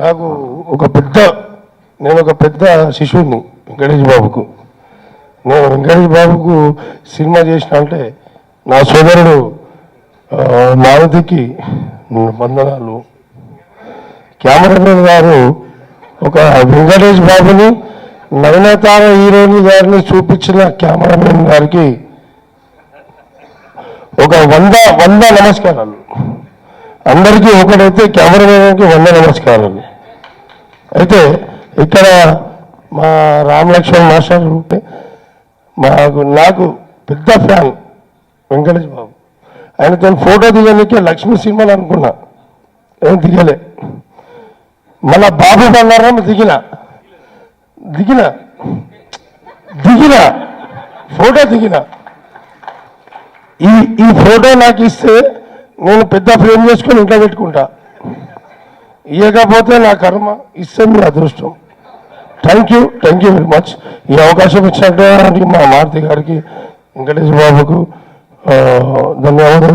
నాకు ఒక పెద్ద నేను ఒక పెద్ద శిశువుని వెంకటేష్ బాబుకు. నేను వెంకటేష్ బాబుకు సినిమా చేసిన అంటే నా సోదరుడు మారుతికి వందనాలు. కెమెరామెన్ గారు ఒక వెంకటేష్ బాబుని నవనతార హీరోయిన్ గారిని చూపించిన కెమెరామెన్ గారికి ఒక వంద వంద నమస్కారాలు. అందరికీ ఒకడైతే కెమెరామెన్కి వంద నమస్కారాలు. అయితే ఇక్కడ మా రామలక్ష్మణ్ మాస్టర్ మాకు నాకు పెద్ద ఫ్యాన్ వెంకటేష్ బాబు. ఆయన తను ఫోటో దిగడానికి లక్ష్మీ సినిమాలు అనుకున్నా. ఏం దిగలే. మళ్ళా బాబు బంగారం దిగిన. దిగిన. దిగిన. ఫోటో దిగిన. ఈ ఈ ఫోటో నాకు ఇస్తే నేను పెద్ద ఫ్రేమ్ చేసుకొని ఇంట్లో పెట్టుకుంటా. ఇవ్వకపోతే నా కర్మ ఇస్తే మీ అదృష్టం. Thank you thank you very much ఈ అవకాశం ఇచ్చినట్టు మా మారుతి గారికి వెంకటేష్ బాబుకు ధన్యవాదాలు.